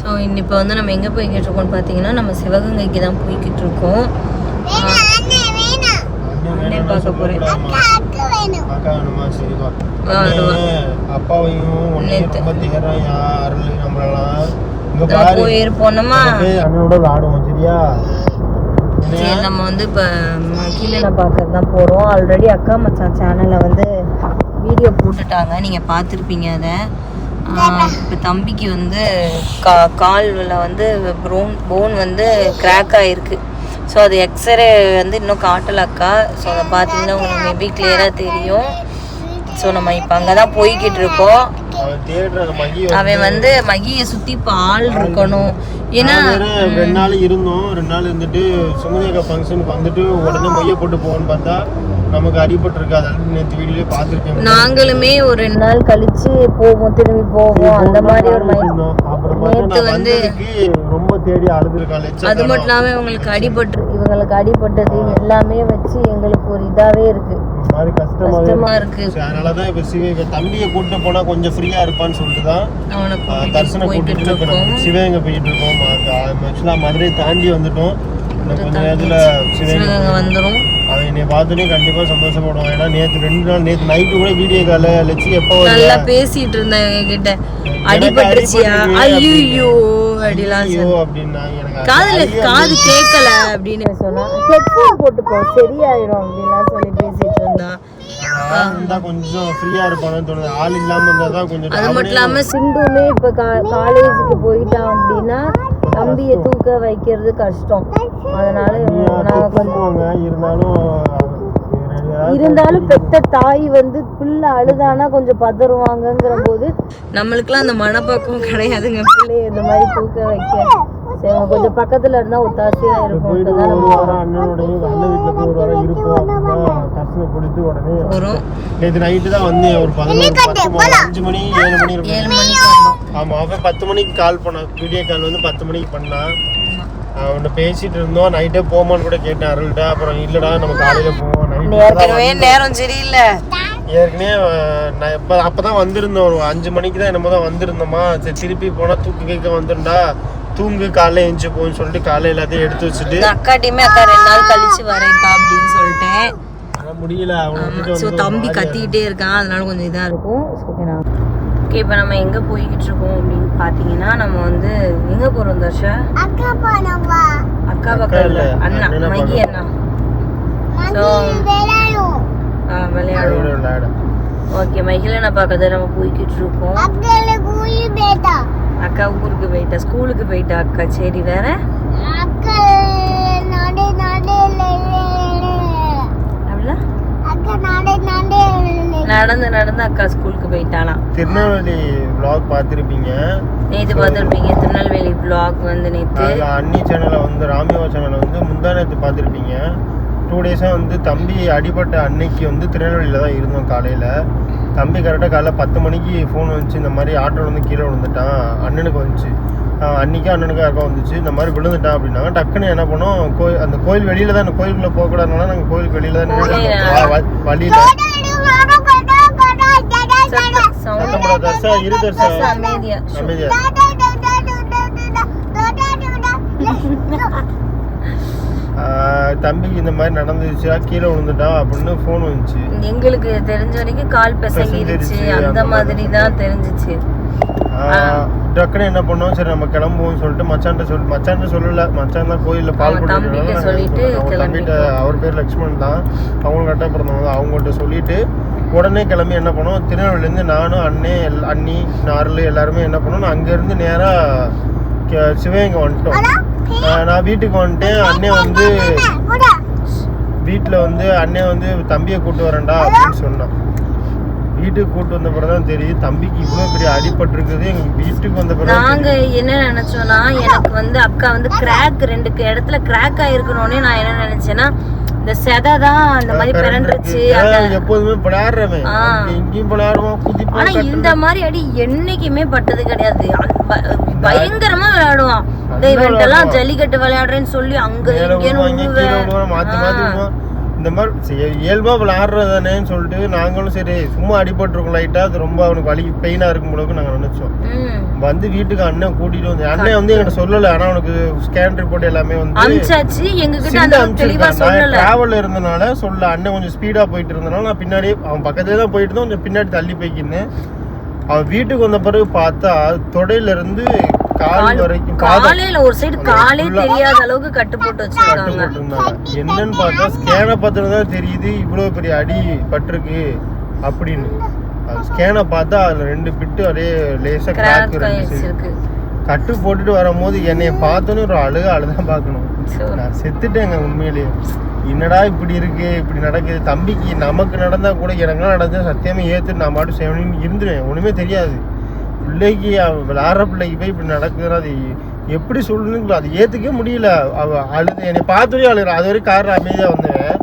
So இப்போ வந்து நம்ம எங்கே போய்கிட்டு இருக்கோம்னு பார்த்தீங்கன்னா நம்ம சிவகங்கைக்கு தான் போய்கிட்டு இருக்கோம் பார்க்க. அண்ணே, அப்பாவையும் போயிருப்போனோமா போய் அண்ணனோட விளாடுவோம் சரியா? சரி நம்ம வந்து இப்போ கீழே பார்க்கறது தான் போகிறோம் ஆல்ரெடி அக்கா மச்சான் சேனலில் வந்து வீடியோ போட்டுட்டாங்க. நீங்கள் பார்த்துருப்பீங்க அதை. இப்போ தம்பிக்கு வந்து கா காலில் வந்து ப்ரோன் போன் வந்து கிராக் ஆகிருக்கு ஸோ அது எக்ஸ்ரே வந்து இன்னும் காட்டல அக்கா. ஸோ அதை பார்த்தீங்கன்னா உங்களுக்கு மேபி கிளியராக தெரியும். ஸோ நம்ம இப்போ அங்கே தான் போய்கிட்டு இருக்கோம். அவன் வந்து மகியை இப்போ ஆள் இருக்கணும். ஏன்னா ரெண்டு நாள் இருந்தோம். ரெண்டு நாள் இருந்துட்டு சுமதியக்கா ஃபங்க்ஷனுக்கு வந்துட்டு உடனே மொய்ய போட்டு போவோன்னு பார்த்தா நமக்கு அடிபட்டு இருக்கு அதெல்லாம் நேற்று வீடியோலேயே பார்த்துருக்கேன். நாங்களுமே ஒரு ரெண்டு நாள் கழிச்சு போவோம் திரும்பி போவோம். அந்த மாதிரி ஒரு நான் வந்து- ரொம்ப தேடி அழுதுருக்கான் லட்சம் அது மட்டும் இல்லாம இவங்களுக்கு அடிபட்டு இவங்களுக்கு அடிபட்டது எல்லாமே வச்சு எங்களுக்கு ஒரு இதாவே இருக்கு. மாதிரி கஷ்டமாவே கஷ்டமா இருக்கு. சரி, அதனாலதான் இப்ப தம்பியை கூட்டிட்டு போனா கொஞ்சம் ஃப்ரீயா இருப்பான்னு சொல்லிட்டு தான் ஆஹ், கூட்டிட்டு இருக்கோம். சிவகங்கை போயிட்டு இருக்கோம். ஆக்சுவலா மதுரை தாண்டி வந்துட்டோம். கொஞ்ச நேரத்துல சிவகங்கை அவன் என்னை பார்த்தோன்னே கண்டிப்பா சந்தோஷப்படுவான். ஏன்னா நேத்து ரெண்டு நாள் நேத்து நைட்டு கூட வீடியோ கால லட்சி எப்போ? நல்லா பேசிட்டு இருந்தேன் எங்க கிட்ட எனக்கு அடிபட்டுருச்சியா? ஐயோ அப்படிலாம். அப்படின்னாங்க காதுல காது கேட்கல அப்படின்னு சொன்னா ஹெட்ஃபோன் போட்டுக்கோ சரியாயிடும் அப்படிலாம் சொல்லி பேசிட்டு இருந்தான். கொஞ்சம் ஃப்ரீயா இருப்பானு தோணுது. ஆள் இல்லாம இருந்தா தான் கொஞ்சம் அது மட்டும் இல்லாம சிண்டுமே இப்ப காலேஜுக்கு போயிட்டான் அப்படின்னா தம்பியை தூக்க வைக்கிறது கஷ்டம். அதனால நாங்க கொஞ்சம் தூங்குவாங்க இருந்தாலும் இருந்தாலும் பெத்த தாய் வந்து பிள்ளை அழுதானா கொஞ்சம் பதறுவாங்கங்கிற போது நம்மளுக்குலாம் அந்த மனப்பக்குவம் கிடையாதுங்க. பிள்ளைய இந்த மாதிரி தூக்க வைக்க. சரி கொஞ்சம் பக்கத்துல இருந்தா ஒத்தாசையா இருக்கும். நேற்று நைட்டு தான் வந்தேன். ஒரு பதினோரு பத்து மணி அஞ்சு மணி ஏழு மணி இருக்கும். ஏழு மணிக்கு வந்தோம் ஆமா அவன் பத்து மணிக்கு கால் பண்ணான் வீடியோ கால் வந்து பத்து மணிக்கு பண்ணான் அவன்கிட்ட பேசிட்டு இருந்தோம். நைட்டே போமான்னு கூட கேட்டேன் அருள்கிட்ட. அப்புறம் இல்லடா நம்ம காலையில போவோம். ஏற்கனவே நேரம் சரியில்லை. ஏற்கனவே நான் இப்போ அப்பதான் வந்திருந்தோம். ஒரு அஞ்சு மணிக்கு தான் என்னமோ தான் வந்திருந்தோமா. சரி திருப்பி போனா தூக்கு கேட்க வந்துருந்தா தூங்கு காலைல எழுந்து போன்னு சொல்லிட்டு காலையில எல்லாத்தையும் எடுத்து வச்சுட்டு அக்காட்டியுமே அக்கா ரெண்டு நாள் கழிச்சு வரேன்க்கா அப்படின்னு சொல்லிட்டேன். முடியல. அவன் விட்டுட்டு ஸோ வந்து தம்பி கத்திக்கிட்டே இருக்கான். அதனால கொஞ்சம் இதாக இருக்கும். ஓகே இப்போ நம்ம எங்கே போய்கிட்டு பார்த்தீங்கன்னா நம்ம வந்து எங்கே போகிறோம் தர்ஷா? அக்கா பக்கம் அண்ணா மகி அண்ணா ஸோ விளையாடுவோம். ஓகே மகிழனை பார்க்கறது நம்ம போய்கிட்டு இருக்கோம். அக்கா ஊருக்கு போயிட்டா. ஸ்கூலுக்கு போயிட்டா அக்கா. சரி வேற? அப்படின்னா நடந்து நடந்து அக்கா ஸ்கூலுக்கு போயிட்டாலாம் திருநெல்வேலி vlog பார்த்திருப்பீங்க. நேற்று பார்த்துருப்பீங்க திருநெல்வேலி vlog வந்து நேற்று அதுல அண்ணி சேனலை வந்து ராமியோ சேனலை வந்து முந்தா நேற்று பார்த்துருப்பீங்க டூ டேஸாக வந்து தம்பி அடிபட்ட அன்னைக்கு வந்து திருநெல்வேலியில் தான் இருந்தோம் காலையில். தம்பி கரெக்டாக காலைல பத்து மணிக்கு ஃபோன் வந்துச்சு இந்த மாதிரி ஆட்டோவில் வந்து கீழே விழுந்துட்டான். அண்ணனுக்கு வந்துச்சு. ஆஹ் அன்னைக்கு அண்ணனுக்கு யாருக்கோ வந்துச்சு. இந்த மாதிரி விழுந்துட்டான் அப்படின்னாங்க. டக்குன்னு என்ன பண்ணோம் கோயில் அந்த கோயில் வெளியில தான் அந்த கோயிலுக்குள்ளே போகக்கூடாதுனால நாங்கள் கோயிலுக்கு வெளியில தான் நின்னுட்டு வழியில். சவுண்ட் தர்சா இரு தர்சா அமைதியா அமைதியா ஆஹ் தம்பிக்கு இந்த மாதிரி நடந்துச்சுா கீழே விழுந்துட்டான் அப்படின்னு ஃபோன் வந்துச்சு. எங்களுக்கு தெரிஞ்ச வரைக்கும் கால் பிசங்கிருச்சு அந்த மாதிரி தான் தெரிஞ்சிச்சு. டக்குன்னு என்ன பண்ணோம்? சரி நம்ம கிளம்புவோம் சொல்லிட்டு மச்சான்ட்ட சொல்லி மச்சான்ட்ட சொல்லல. மச்சான் தான் கோயில்ல பால் கொடுத்துருக்காங்க சொல்லிட்டு கிளம்பி தம்பிகிட்ட அவர் பேர் லக்ஷ்மண் தான். அவங்களும் கரெக்டாக பிறந்தவங்க தான். அவங்கள்ட்ட சொல்லிட்டு உடனே கிளம்பி என்ன பண்ணோம்? திருநெல்வேலியிலேருந்து நானும் அண்ணே எல் அண்ணி நார்லு எல்லாருமே என்ன பண்ணோம்? அங்கேருந்து நேராக சிவகங்கை வந்துட்டோம். நான் வீட்டுக்கு வந்துட்டேன். அண்ணே வந்து வீட்டில் வந்து அண்ணன் வந்து தம்பியை கூட்டு வரேன்டா அப்படின்னு சொன்னான். வீட்டுக்கு கூட்டு வந்த பிறகு தான் தெரியுது தம்பிக்கு இவ்வளோ பெரிய அடிபட்டிருக்குது. எங்கள் வீட்டுக்கு வந்த பிறகு நாங்க என்ன நினைச்சோம்னா எனக்கு வந்து அக்கா வந்து கிராக் ரெண்டு இடத்துல கிராக் ஆயிருக்கணும்னே நான் என்ன நினைச்சேன்னா இந்த செதை தான் அந்த மாதிரி பிறண்டுருச்சு அந்த எப்போதுமே இங்கேயும் குதிப்பான் ஆனா இந்த மாதிரி அடி என்னைக்குமே பட்டது கிடையாது. பயங்கரமா விளையாடுவான். இந்த இவன்ட்டெல்லாம் ஜல்லிக்கட்டு விளையாடுறேன்னு சொல்லி அங்க இங்கேன்னு மாத்தி மாத்தி. இந்த மாதிரி சரி, இயல்பா விளையாடுறதானேன்னு சொல்லிட்டு நாங்களும் சரி சும்மா அடிபட்டிருக்கோம் லைட்டா அது ரொம்ப அவனுக்கு வலி பெயினா இருக்கும் போலக்கு நாங்க நினைச்சோம். வந்து வீட்டுக்கு அண்ணன் கூட்டிட்டு வந்து அண்ணன் வந்து என்கிட்ட சொல்லல. ஆனா அவனுக்கு ஸ்கேன் ரிப்போர்ட் எல்லாமே வந்து. நான் டிராவல்ல இருந்தனால சொல்ல அண்ணன் கொஞ்சம் ஸ்பீடா போயிட்டு இருந்தனால நான் பின்னாடியே அவன் பக்கத்துலேயே தான் போயிட்டு இருந்தேன் கொஞ்சம் பின்னாடி தள்ளி போய்க்கிருந்தேன் அவன் வீட்டுக்கு வந்த பிறகு பார்த்தா தொடையில காலையில ஒரு சைடு காலே தெரியாத அளவுக்கு கட்டு போட்டு வச்சிருக்காங்க. என்னன்னு பார்த்தா ஸ்கேனை பார்த்துட்டு தான் தெரியுது இவ்வளோ பெரிய அடி பட்டிருக்கு அப்படின்னு. ஸ்கேனை பார்த்தா அதுல ரெண்டு பிட்டு அப்படியே லேசா கிராக் இருந்துச்சு. இருக்கு கட்டு போட்டுட்டு வரும்போது என்னைய பார்த்தோன்னே ஒரு அழுக அழுதான் பார்க்கணும். நான் செத்துட்டேங்க உண்மையிலேயே என்னடா இப்படி இருக்கு இப்படி நடக்குது? தம்பிக்கு நமக்கு நடந்தா கூட எனக்குலாம் நடந்தா சத்தியமா ஏத்து நான் மாட்டு செவனின்னு இருந்துருவேன். ஒண்ணுமே தெரியாது. பிள்ளைக்கு விளாட்ற பிள்ளைக்கு போய் இப்படி நடக்குதுன்னா அது எப்படி சொல்லணுங்களோ அது ஏத்துக்கவே முடியல. அவ அழுது என்னை பார்த்தோன்னே அழுகிறா. அது வரைக்கும் காரில் அமைதியா வந்தேன்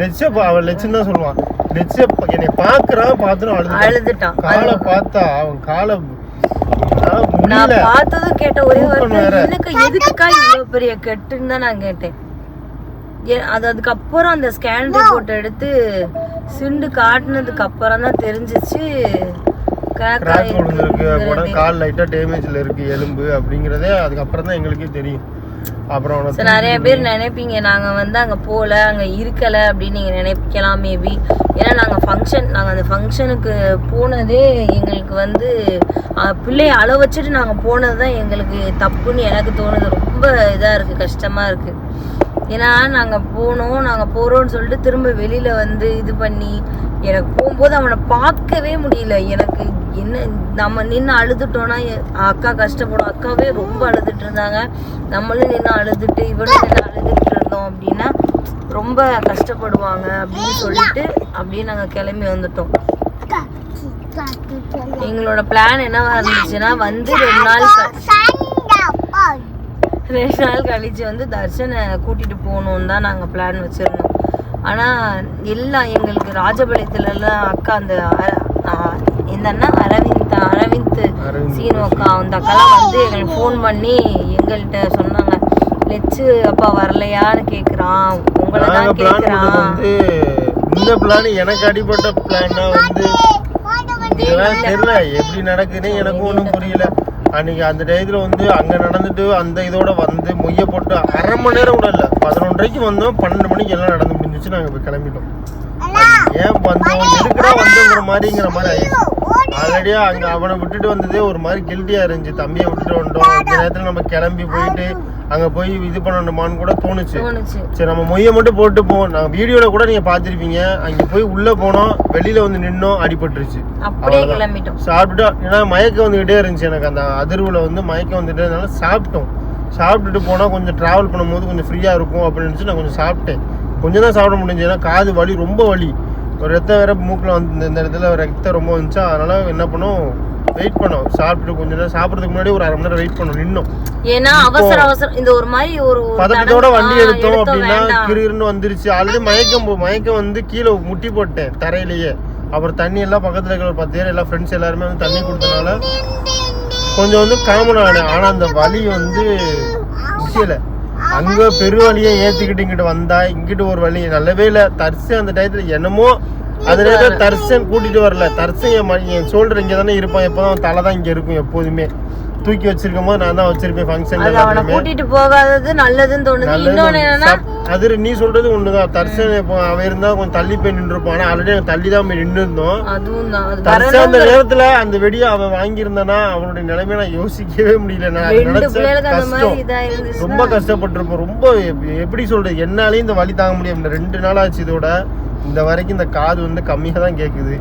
லெச்ச அவன் லெச்சுன்னு தான் சொல்லுவான் லெச்ச என்னை பார்க்கறான் பார்த்தோன்னு அழுது அழுதுட்டான் காலை பார்த்தா அவன் காலை நான் பார்த்ததும் கேட்ட ஒரே. எனக்கு எதுக்குக்கா இவ்வளவு பெரிய கெட்டுன்னு தான் நான் கேட்டேன். அது அதுக்கப்புறம் அந்த ஸ்கேன் ரிப்போர்ட் எடுத்து சிண்டு காட்டுனதுக்கு அப்புறம் தான் தெரிஞ்சிச்சு. கிராக் விழுந்திருக்கு கூட கால் லைட்டா டேமேஜ்ல இருக்கு எலும்பு அப்படிங்கறதே அதுக்கப்புறம் தான் எங்களுக்கே தெரியும். அப்புறம் நிறைய பேர் நினைப்பீங்க நாங்க வந்து அங்க போல அங்க இருக்கல அப்படின்னு நீங்க நினைக்கலாம் மேபி ஏன்னா நாங்க ஃபங்க்ஷன் நாங்க அந்த ஃபங்க்ஷனுக்கு போனதே எங்களுக்கு வந்து பிள்ளைய அள வச்சுட்டு நாங்க போனது தான் எங்களுக்கு தப்புன்னு எனக்கு தோணுது. ரொம்ப இதா இருக்கு கஷ்டமா இருக்கு. ஏன்னா நாங்க போனோம் நாங்க போறோம்னு சொல்லிட்டு திரும்ப வெளியில வந்து இது பண்ணி எனக்கு போகும்போது அவனை பார்க்கவே முடியல. எனக்கு என்ன நம்ம நின்று அழுதுட்டோன்னா அக்கா கஷ்டப்படும். அக்காவே ரொம்ப அழுதுட்டு இருந்தாங்க. நம்மளும் நின்று அழுதுட்டு இவனும் நின்று அழுதுட்டு இருந்தோம் அப்படின்னா ரொம்ப கஷ்டப்படுவாங்க அப்படின்னு சொல்லிட்டு அப்படியே நாங்கள் கிளம்பி வந்துட்டோம். எங்களோட பிளான் என்னவா இருந்துச்சுன்னா வந்து ரெண்டு நாள் ரெண்டு நாள் கழிச்சு வந்து தர்ஷனை கூட்டிட்டு போகணும்னு தான் நாங்கள் பிளான் வச்சிருந்தோம். ஆனால் எல்லாம் எங்களுக்கு ராஜபாளையத்துலலாம் அக்கா அந்த அண்ணா அரவிந்த் அரவிந்த் சீனு அக்கா அந்த அக்காலாம் வந்து எங்களுக்கு ஃபோன் பண்ணி எங்கள்கிட்ட சொன்னாங்க லெச்சு அப்பா வரலையான்னு கேட்குறான் உங்களை தான் பிளான் கேட்குறான் வந்து இந்த பிளான் எனக்கு அடிபட்ட பிளான்னா வந்து தெரியல எப்படி நடக்குதுன்னு எனக்கும் ஒன்றும் புரியல. அன்னைக்கு அந்த டயத்துல வந்து அங்க நடந்துட்டு அந்த இதோட வந்து மொய்ய போட்டு அரை மணி நேரம் கூட இல்ல பதினொன்றரைக்கு வந்தோம் பன்னெண்டு மணிக்கு எல்லாம் நடந்து முடிஞ்சிச்சு நாங்க போய் கிளம்பிட்டோம். ஏன் வந்தோம் எதுக்குடா வந்தோங்கிற மாதிரிங்கிற மாதிரி ஆயிடுச்சு. ஆல்ரெடியா அங்க அவனை விட்டுட்டு வந்ததே ஒரு மாதிரி கில்ட்டியா இருந்துச்சு. தம்பியை விட்டுட்டு வந்துட்டோம் இந்த நேரத்துல நம்ம கிளம்பி போயிட்டு அங்க போய் இது பண்ணணுமான்னு கூட தோணுச்சு. சரி நம்ம மொய்யை மட்டும் போட்டு போவோம். நான் வீடியோல கூட நீங்க பாத்திருப்பீங்க அங்க போய் உள்ள போனோம். வெளியில வந்து நின்னோம். அடிபட்டுருச்சு. சாப்பிட்டுட்டு ஏன்னா மயக்கம் வந்துகிட்டே இருந்துச்சு எனக்கு. அந்த அதிர்வுல வந்து மயக்கம் வந்துட்டே இருந்தனால சாப்பிட்டோம். சாப்பிட்டுட்டு போனா கொஞ்சம் டிராவல் பண்ணும்போது கொஞ்சம் ஃப்ரீயா இருக்கும் அப்படின்னு நினைச்சு நான் கொஞ்சம் சாப்பிட்டேன். கொஞ்சம் தான் சாப்பிட முடிஞ்சு ஏன்னா காது வலி ரொம்ப வலி. ஒரு ரத்தம் வேற மூக்கில் வந்து இந்த இடத்துல ரத்தம் ரொம்ப வந்துச்சா அதனால என்ன பண்ணோம்? வெயிட் பண்ணோம். சாப்பிட்டுட்டு கொஞ்ச நேரம் சாப்பிட்றதுக்கு முன்னாடி ஒரு அரை மணி நேரம் வெயிட் பண்ணோம். நின்னோம். ஏன்னா அவசர அவசரம் இந்த ஒரு மாதிரி ஒரு பதட்டத்தோட வண்டி எடுத்தோம் அப்படின்னா. கிருன்னு வந்துருச்சு. ஆல்ரெடி மயக்கம் மயக்கம் வந்து கீழே முட்டி போட்டேன் தரையிலேயே. அப்புறம் தண்ணி எல்லாம் பக்கத்துல இருக்கிற ஒரு பத்து பேர் எல்லாம் ஃப்ரெண்ட்ஸ் எல்லாருமே வந்து தண்ணி கொடுத்தனால கொஞ்சம் வந்து காமன் ஆனேன். ஆனா அந்த வலி வந்து முடியல. அங்க பெரு வழியை ஏத்திக்கிட்டு இங்கிட்டு வந்தா இங்கிட்டு ஒரு வழி நல்லவே இல்ல. தர்சன் அந்த டயத்துல என்னமோ அந்த தர்சன் கூட்டிட்டு வரல. தர்சன் என் சோல்டர் இங்க தானே இருப்பான். எப்போதான் தலை தான் இங்க இருக்கும் எப்போதுமே. தூக்கி வச்சிருக்கும் நான் தான் வச்சிருப்பேன் ஃபங்க்ஷன்ல அவனை கூட்டிட்டு போகாதது நல்லதுன்னு தோணுது. இன்னொன்னு என்னன்னா அது நீ சொல்றது ஒண்ணுதான் தர்சன் இப்போ அவன் இருந்தா கொஞ்சம் தள்ளி போய் நின்றுப்பான் ஆனா ஆல்ரெடி தள்ளி தான் போய் நின்று இருந்தோம் தர்சன் அந்த நேரத்துல அந்த வெடியை அவன் வாங்கியிருந்தானா அவனுடைய நிலைமையை நான் யோசிக்கவே முடியல. நான் கஷ்டம். ரொம்ப கஷ்டப்பட்டிருப்போம். ரொம்ப எப்- எப்படி சொல்றது? என்னாலையும் இந்த வலி தாங்க முடியும் ரெண்டு நாள் ஆச்சு இதோட. இந்த வரைக்கும் இந்த காது வந்து கம்மியாக தான் கேட்குது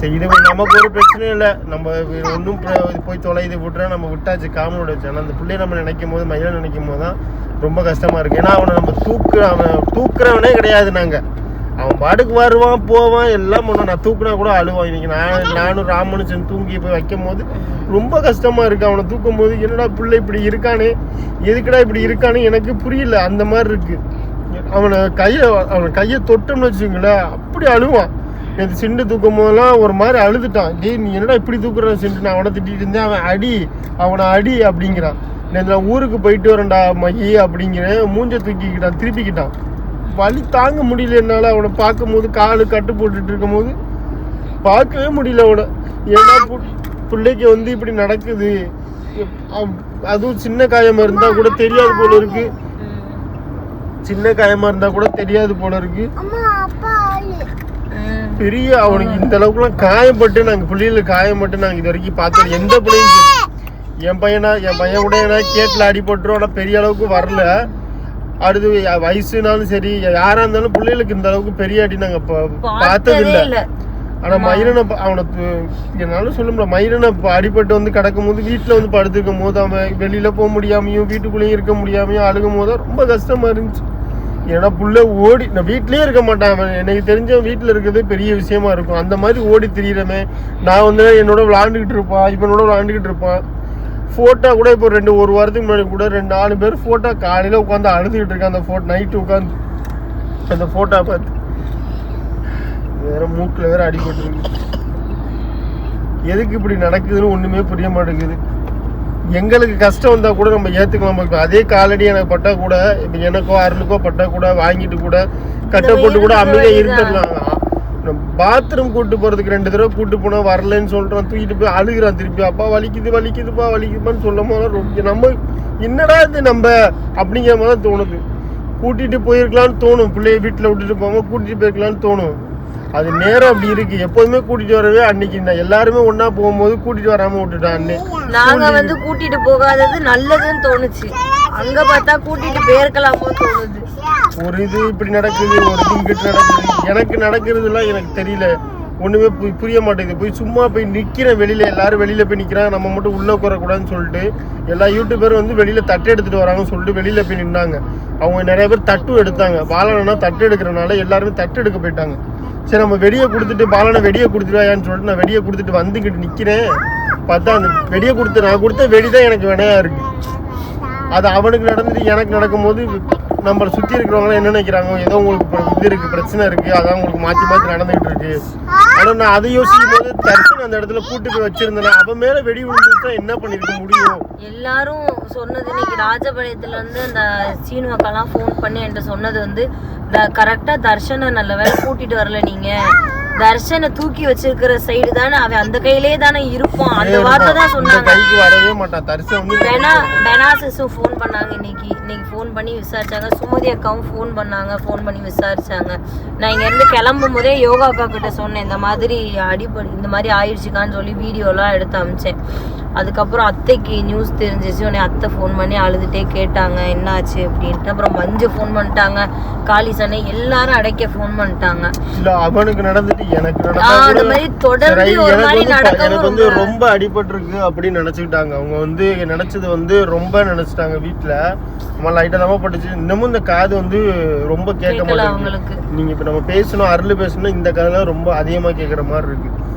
சரி இது நமக்கு ஒரு பிரச்சனையும் இல்லை. நம்ம ஒன்றும் போய் தொலை இது விட்டுறா நம்ம விட்டாச்சு காமனோட வச்சு ஆனால் அந்த பிள்ளைய நம்ம நினைக்கும் போது மயிலை நினைக்கும் போது தான் ரொம்ப கஷ்டமாக இருக்குது ஏன்னா அவனை நம்ம தூக்குற அவன் தூக்குறவனே கிடையாது நாங்கள் அவன் பாட்டுக்கு வருவான் போவான் எல்லாம் பண்ணுவான். நான் தூக்குனா கூட அழுவான். இன்னைக்கு நான் நானும் ராமனு சேர்ந்து தூங்கி போய் வைக்கும் போது ரொம்ப கஷ்டமாக இருக்கு. அவனை தூக்கும் போது என்னடா பிள்ளை இப்படி இருக்கானே? எதுக்குடா இப்படி இருக்கானே? எனக்கு புரியல. அந்த மாதிரி இருக்கு. அவனை கையை அவனை கையை தொட்டோம்னு வச்சுக்கோங்களேன் அப்படி அழுவான். நேற்று சிண்டு தூக்கும் போதெல்லாம் ஒரு மாதிரி அழுதுட்டான். டேய் நீ என்னடா இப்படி தூக்குற சிண்டு? நான் அவனை திட்டிட்டு இருந்தேன். அவன் அடி அவனை அடி அப்படிங்கிறான். நேற்று நான் ஊருக்கு போயிட்டு வரேன்டா மகி அப்படிங்கிறேன் மூஞ்ச தூக்கிக்கிட்டான் திருப்பிக்கிட்டான். வலி தாங்க முடியல என்னால். அவனை பார்க்கும்போது காலு கட்டு போட்டுட்டு இருக்கும்போது பார்க்கவே முடியல அவனை. ஏன்னா பிள்ளைக்கு வந்து இப்படி நடக்குது. அதுவும் சின்ன காயமாக இருந்தால் கூட தெரியாது போல இருக்கு. சின்ன காயமாக இருந்தால் கூட தெரியாது போல இருக்கு. பெரிய அவனுக்கு இந்த அளவுக்குலாம் காயப்பட்டு நாங்க பிள்ளைகளை காயப்பட்டு நாங்க இது வரைக்கும் பார்த்தோம் எந்த பிள்ளையும். என் பையனா என் பையன் கூட ஏன்னா கேட்டில் அடிபட்டுரும். ஆனால் பெரிய அளவுக்கு வரல. அடுத்து வயசுனாலும் சரி யாரா இருந்தாலும் பிள்ளைகளுக்கு இந்த அளவுக்கு பெரிய அடி நாங்க பா- பார்த்தது பார்த்ததே இல்ல. இல்ல ஆனா மயிரனை அவனை து- என்னால சொல்ல முடியல. மயிரனை அடிபட்டு வந்து கிடக்கும் போது வீட்டுல வந்து படுத்துருக்கும் போது அவன் வெளியில போக முடியாமையும் வீட்டுக்குள்ளேயும் இருக்க முடியாமையும் அழுகும் போது ரொம்ப கஷ்டமா இருந்துச்சு. ஏன்னா புள்ள ஓடி நான் வீட்லேயே இருக்க மாட்டான். எனக்கு தெரிஞ்ச வீட்டில் இருக்கிறது பெரிய விஷயமா இருக்கும். அந்த மாதிரி ஓடி திரியிறமே. நான் வந்து என்னோட விளாண்டுக்கிட்டு இருப்பான் இவனோட விளாண்டுக்கிட்டு இருப்பான் ஃபோட்டோ கூட இப்போ ரெண்டு ஒரு வாரத்துக்கு முன்னாடி கூட ரெண்டு நாலு பேர் ஃபோட்டோ காலையில் உட்காந்து அழுதுகிட்டு இருக்கேன் அந்த ஃபோட்டோ நைட்டு உட்காந்து. அந்த ஃபோட்டோ பார்த்து. வேற மூக்கில் வேற அடிபட்டுருக்கு. எதுக்கு இப்படி நடக்குதுன்னு ஒன்றுமே புரிய மாட்டேங்குது. எங்களுக்கு கஷ்டம் வந்தா கூட நம்ம ஏத்துக்கலாம். இப்ப அதே காலடி எனக்கு பட்டா கூட இப்ப எனக்கோ அருளுக்கோ பட்டா கூட வாங்கிட்டு கூட கட்டை போட்டு கூட அமைதியா இருந்துடலாம். பாத்ரூம் கூட்டு போறதுக்கு ரெண்டு தடவை கூட்டு போனா வரலன்னு சொல்றான் தூக்கிட்டு போய் அழுகுறான் திருப்பி. அப்பா வலிக்குது வலிக்குதுப்பா வலிக்குதுப்பான்னு சொல்லும் போது ரொம்ப நம்ம என்னடா இது நம்ம அப்படிங்கிற மாதிரி தான் தோணுது. கூட்டிட்டு போயிருக்கலாம்னு தோணும். பிள்ளைய வீட்டுல விட்டுட்டு போகாம கூட்டிட்டு போயிருக்கலாம்னு தோணும். அது நேரம் அப்படி இருக்கு. எப்போதுமே கூட்டிட்டு வரவே அன்னைக்கு எல்லாருமே ஒண்ணா போகும்போது கூட்டிட்டு வராம விட்டுட்டான் நாங்க வந்து கூட்டிட்டு போகாதது நல்லதுன்னு தோணுச்சு. அங்க பார்த்தா கூட்டிட்டு போயிருக்கலாமோ தோணுது. ஒரு இது இப்படி நடக்குது ஒரு இது இங்கிட்டு நடக்குது. எனக்கு நடக்கிறதுலாம் எனக்கு தெரியல. ஒண்ணுமே புரிய மாட்டேங்குது. போய் சும்மா போய் நிக்கிறேன் வெளியில எல்லாரும் வெளியில போய் நிக்கிறாங்க. நம்ம மட்டும் உள்ள உட்காரக்கூடாதுன்னு சொல்லிட்டு எல்லா யூடியூபரும் வந்து வெளியில தட்டு எடுத்துட்டு வராங்கன்னு சொல்லிட்டு வெளியில போய் நின்னாங்க. அவங்க நிறைய பேர் தட்டும் எடுத்தாங்க. பாலனா தட்டு எடுக்கிறனால எல்லாருமே தட்டு எடுக்க போயிட்டாங்க. சரி நம்ம வெடியை கொடுத்துட்டு பாலனை வெடியை கொடுத்துருவாயான்னு சொல்லிட்டு நான் வெடியை கொடுத்துட்டு வந்துக்கிட்டு நிற்கிறேன் பார்த்தா அந்த வெடியை கொடுத்து நான் கொடுத்த வெடி தான் எனக்கு வினையாக இருக்குது அது அவனுக்கு நடந்துட்டு எனக்கு நடக்கும்போது நம்மளை சுற்றி இருக்கிறவங்களாம் என்ன நினைக்கிறாங்க? ஏதோ உங்களுக்கு இது இருக்குது பிரச்சனை இருக்குது அதான் உங்களுக்கு மாற்றி மாற்றி நடந்துகிட்டு இருக்கு. ஆனால் நான் அதை யோசிக்கும் போது தர்ஷன் அந்த இடத்துல கூட்டு போய் வச்சிருந்தேன் அவன் மேலே வெடி விழுந்துச்சா என்ன பண்ணிருக்க முடியும்? எல்லாரும் சொன்னது இன்னைக்கு ராஜபாளையத்துல இருந்து அந்த சீனு அக்காலாம் ஃபோன் பண்ணி என்கிட்ட சொன்னது வந்து கரெக்டாக தர்ஷனை நல்ல வேலை கூட்டிட்டு வரல நீங்கள் தர்ஷனை தூக்கி வச்சிருக்கிற சைடு தானே அவன் அந்த கையிலே தானே இருப்பான். அந்த வார்த்தை தான் சொன்னாங்க. கைக்கு வரவே மாட்டான். தர்ஷன் பெனா பெனாசிஸும் ஃபோன் பண்ணாங்க இன்னைக்கு. இன்னைக்கு ஃபோன் பண்ணி விசாரிச்சாங்க. சுமதி அக்காவும் ஃபோன் பண்ணாங்க. ஃபோன் பண்ணி விசாரிச்சாங்க. நான் இங்க இருந்து கிளம்பும் போதே யோகா அக்கா கிட்ட சொன்னேன் இந்த மாதிரி அடிப்படை இந்த மாதிரி ஆயிடுச்சுக்கான்னு சொல்லி வீடியோலாம் எடுத்து அமிச்சேன். அதுக்கப்புறம் அத்தைக்கு நியூஸ் தெரிஞ்சிச்சு உடனே அத்தை ஃபோன் பண்ணி அழுதுட்டே கேட்டாங்க என்னாச்சு அப்படின்ட்டு. அப்புறம் மஞ்சு ஃபோன் பண்ணிட்டாங்க காளி சனை எல்லாரும் அடைக்க ஃபோன் பண்ணிட்டாங்க. இல்ல அவனுக்கு நடந்துட்டு எனக்கு நடந்தா மாதிரி தொடர்ந்து ஒரு மாதிரி நடக்கவும் எனக்கு வந்து ரொம்ப- அடிபட்டிருக்கு அப்படின்னு நினைச்சுக்கிட்டாங்க. அவங்க வந்து நினைச்சது வந்து ரொம்ப நினைச்சிட்டாங்க வீட்டுல நம்ம லைட்டா தான் பட்டுச்சு. இன்னமும் இந்த காது வந்து ரொம்ப கேட்க கேட்கல மாட்டேங்குது. அவங்களுக்கு. நீங்க இப்ப நம்ம பேசணும் அருள் பேசணும் இந்த கதை ரொம்ப அதிகமா கேக்குற மாதிரி இருக்கு.